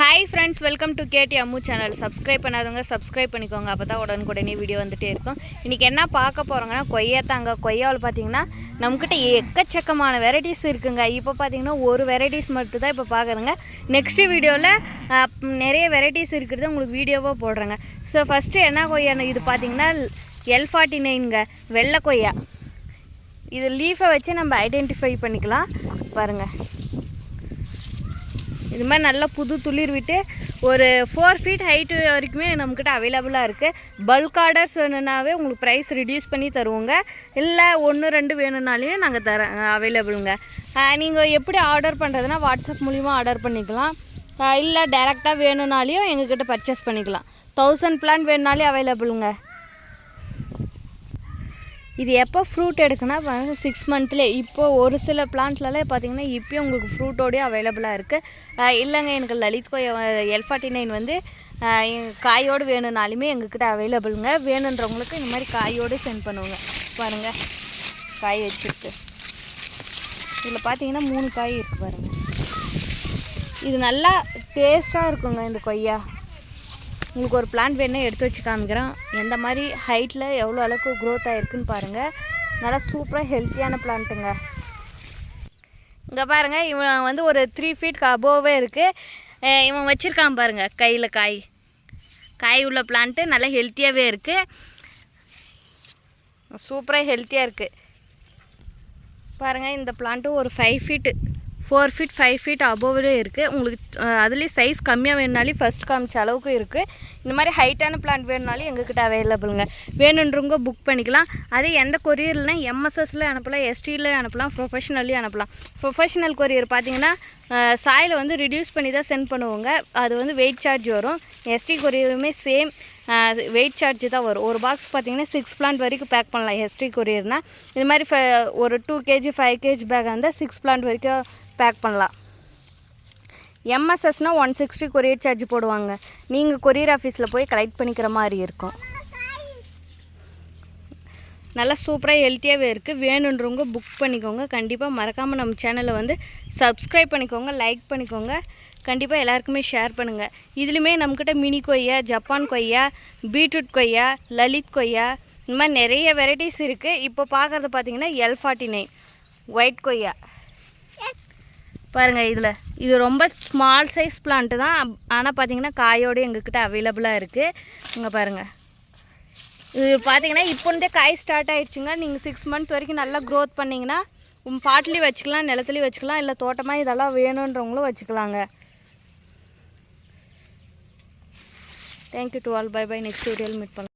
Hi friends welcome to Kedi Ammu channel subscribe பண்ணாதவங்க subscribe பண்ணிக்கோங்க. அப்போ தான் உடனுக்குடனே வீடியோ வந்துகிட்டே இருக்கும். இன்றைக்கி என்ன பார்க்க போகிறோங்கன்னா கொய்யா தாங்க கொய்யாவில் பார்த்தீங்கன்னா நம்மக்கிட்ட எக்கச்சக்கமான வெரைட்டிஸ் இருக்குங்க. இப்போ பார்த்தீங்கன்னா ஒரு வெரைட்டிஸ் மட்டும் தான் இப்போ பார்க்குறேங்க நெக்ஸ்ட் வீடியோவில் நிறைய வெரைட்டிஸ் இருக்கிறது உங்களுக்கு வீடியோவாக போடுறேங்க. ஸோ ஃபஸ்ட்டு என்ன கொய்யான்னு இது பார்த்தீங்கன்னா எல் ஃபார்ட்டி நைனுங்க வெள்ளை கொய்யா. இது லீஃபை வச்சு நம்ம ஐடென்டிஃபை பண்ணிக்கலாம். பாருங்கள் இது மாதிரி நல்லா புது துளிர் விட்டு ஒரு ஃபோர் ஃபீட் ஹைட்டு வரைக்குமே நம்மக்கிட்ட அவைலபிளாக இருக்குது பல்க் ஆர்டர்ஸ் வேணும்னாவே உங்களுக்கு ப்ரைஸ் ரிடியூஸ் பண்ணி தருவோங்க. இல்லை ஒன்று ரெண்டு வேணும்னாலையும் நாங்கள் தர அவைலபிளுங்க நீங்கள் எப்படி ஆர்டர் பண்ணுறதுனா வாட்ஸ்அப் மூலிமா ஆர்டர் பண்ணிக்கலாம். இல்லை டேரெக்டாக வேணும்னாலையும் எங்ககிட்ட பர்ச்சேஸ் பண்ணிக்கலாம். தௌசண்ட் பிளான் வேணுனாலே அவைலபிளுங்க இது எப்போ ஃப்ரூட் எடுக்குன்னா பாருங்கள் சிக்ஸ் மந்த்லேயே இப்போது ஒரு சில பிளான்ட்லலாம் பார்த்தீங்கன்னா இப்போயும் உங்களுக்கு ஃப்ரூட்டோடய அவைலபிளாக இருக்குது இல்லைங்க எனக்கு லலித் கொய்யா எல் ஃபார்ட்டி நைன் வந்து காயோடு வேணும்னாலுமே எங்ககிட்ட அவைலபிளுங்க வேணுன்றவங்களுக்கு இந்த மாதிரி காயோடு சென்ட் பண்ணுவோங்க. பாருங்கள் காய் வச்சுருக்கு. இதில் பார்த்தீங்கன்னா மூணு காய் இருக்குது பாருங்கள் இது நல்லா டேஸ்ட்டாக இருக்குங்க இந்த கொய்யா. உங்களுக்கு ஒரு பிளான் வேணும்னா எடுத்து வச்சு காமிக்கிறேன் எந்த மாதிரி ஹைட்டில் எவ்வளோ அளவுக்கு க்ரோத் ஆகிருக்குன்னு பாருங்கள் நல்லா சூப்பராக ஹெல்த்தியான பிளான்ட்டுங்க இங்கே பாருங்கள் இவன் வந்து ஒரு த்ரீ ஃபீட் அபோவே இருக்குது இவன் வச்சுருக்கான் பாருங்கள் கையில் காய். காய் உள்ள பிளான்ட்டு நல்லா ஹெல்த்தியாகவே இருக்குது சூப்பராக ஹெல்த்தியாக இருக்குது பாருங்கள் இந்த பிளான்ட்டு ஒரு five feet four feet five feet அபோவ்லேயே இருக்குது உங்களுக்கு அதுலேயும் சைஸ் கம்மியாக வேணுனாலே ஃபஸ்ட் காமிச்ச அளவுக்கு இருக்குது இந்த மாதிரி ஹைட்டான பிளான்ட் வேணுனாலும் எங்ககிட்ட அவைலபிளுங்க வேணுன்றவங்க புக் பண்ணிக்கலாம். அதே எந்த கொரியர்லாம் எம்எஸ்எஸ்ல அனுப்பலாம் எஸ்டியில் அனுப்பலாம் ப்ரொஃபஷனல்லையும் அனுப்பலாம். ப்ரொஃபஷனல் கொரியர் பார்த்தீங்கன்னா சாயில் வந்து ரிடியூஸ் பண்ணி தான் சென்ட் பண்ணுவோங்க. அது வந்து வெயிட் சார்ஜ் வரும். எஸ்டி கொரியருமே சேம் வெயிட் சார்ஜ் தான் வரும். ஒரு பாக்ஸ் பார்த்தீங்கன்னா சிக்ஸ் பிளான்ட் வரைக்கும் பேக் பண்ணலாம். ஹெஸ்ட்ரி கொரியர்னால் இது மாதிரி ஃப- ஒரு two KG five KG pack இருந்தால் சிக்ஸ் பிளான்ட் வரைக்கும் பேக் பண்ணலாம். எம்எஸ்எஸ்னால் ஒன் சிக்ஸ்டி கொரியர் சார்ஜ் போடுவாங்க. நீங்கள் கொரியர் ஆஃபீஸில் போய் கலெக்ட் பண்ணிக்கிற மாதிரி இருக்கும். நல்லா சூப்பராக ஹெல்த்தியாகவே இருக்குது வேணுன்றவங்க புக் பண்ணிக்கோங்க. கண்டிப்பாக மறக்காமல் நம்ம சேனலை வந்து சப்ஸ்கிரைப் பண்ணிக்கோங்க லைக் பண்ணிக்கோங்க. கண்டிப்பாக எல்லாருக்குமே ஷேர் பண்ணுங்கள் இதுலேயுமே நம்மக்கிட்ட மினி கொய்யா ஜப்பான் கொய்யா பீட்ரூட் கொய்யா லலித் கொய்யா இந்த மாதிரி நிறைய வெரைட்டிஸ் இருக்குது இப்போ பார்க்குறது பார்த்தீங்கன்னா எல் ஃபார்ட்டி நைன் ஒயிட் கொய்யா. பாருங்கள் இதில். இது ரொம்ப ஸ்மால் சைஸ் பிளான்ட்டு தான். ஆனால் பார்த்தீங்கன்னா காயோடு எங்கக்கிட்ட அவைலபிளாக இருக்குது இங்கே பாருங்கள் இது பார்த்தீங்கன்னா இப்போ காய் ஸ்டார்ட் ஆகிடுச்சுங்க நீங்கள் சிக்ஸ் மந்த் வரைக்கும் நல்லா க்ரோத் பண்ணிங்கன்னா பாட்டிலையும் வச்சுக்கலாம் நிலத்துலையும் வச்சுக்கலாம் இல்லை தோட்டமாக இதெல்லாம் வேணுன்றவங்களும் வச்சுக்கலாங்க. thank you to all bye bye next வீடியோவில் மீட் பண்ணலாம்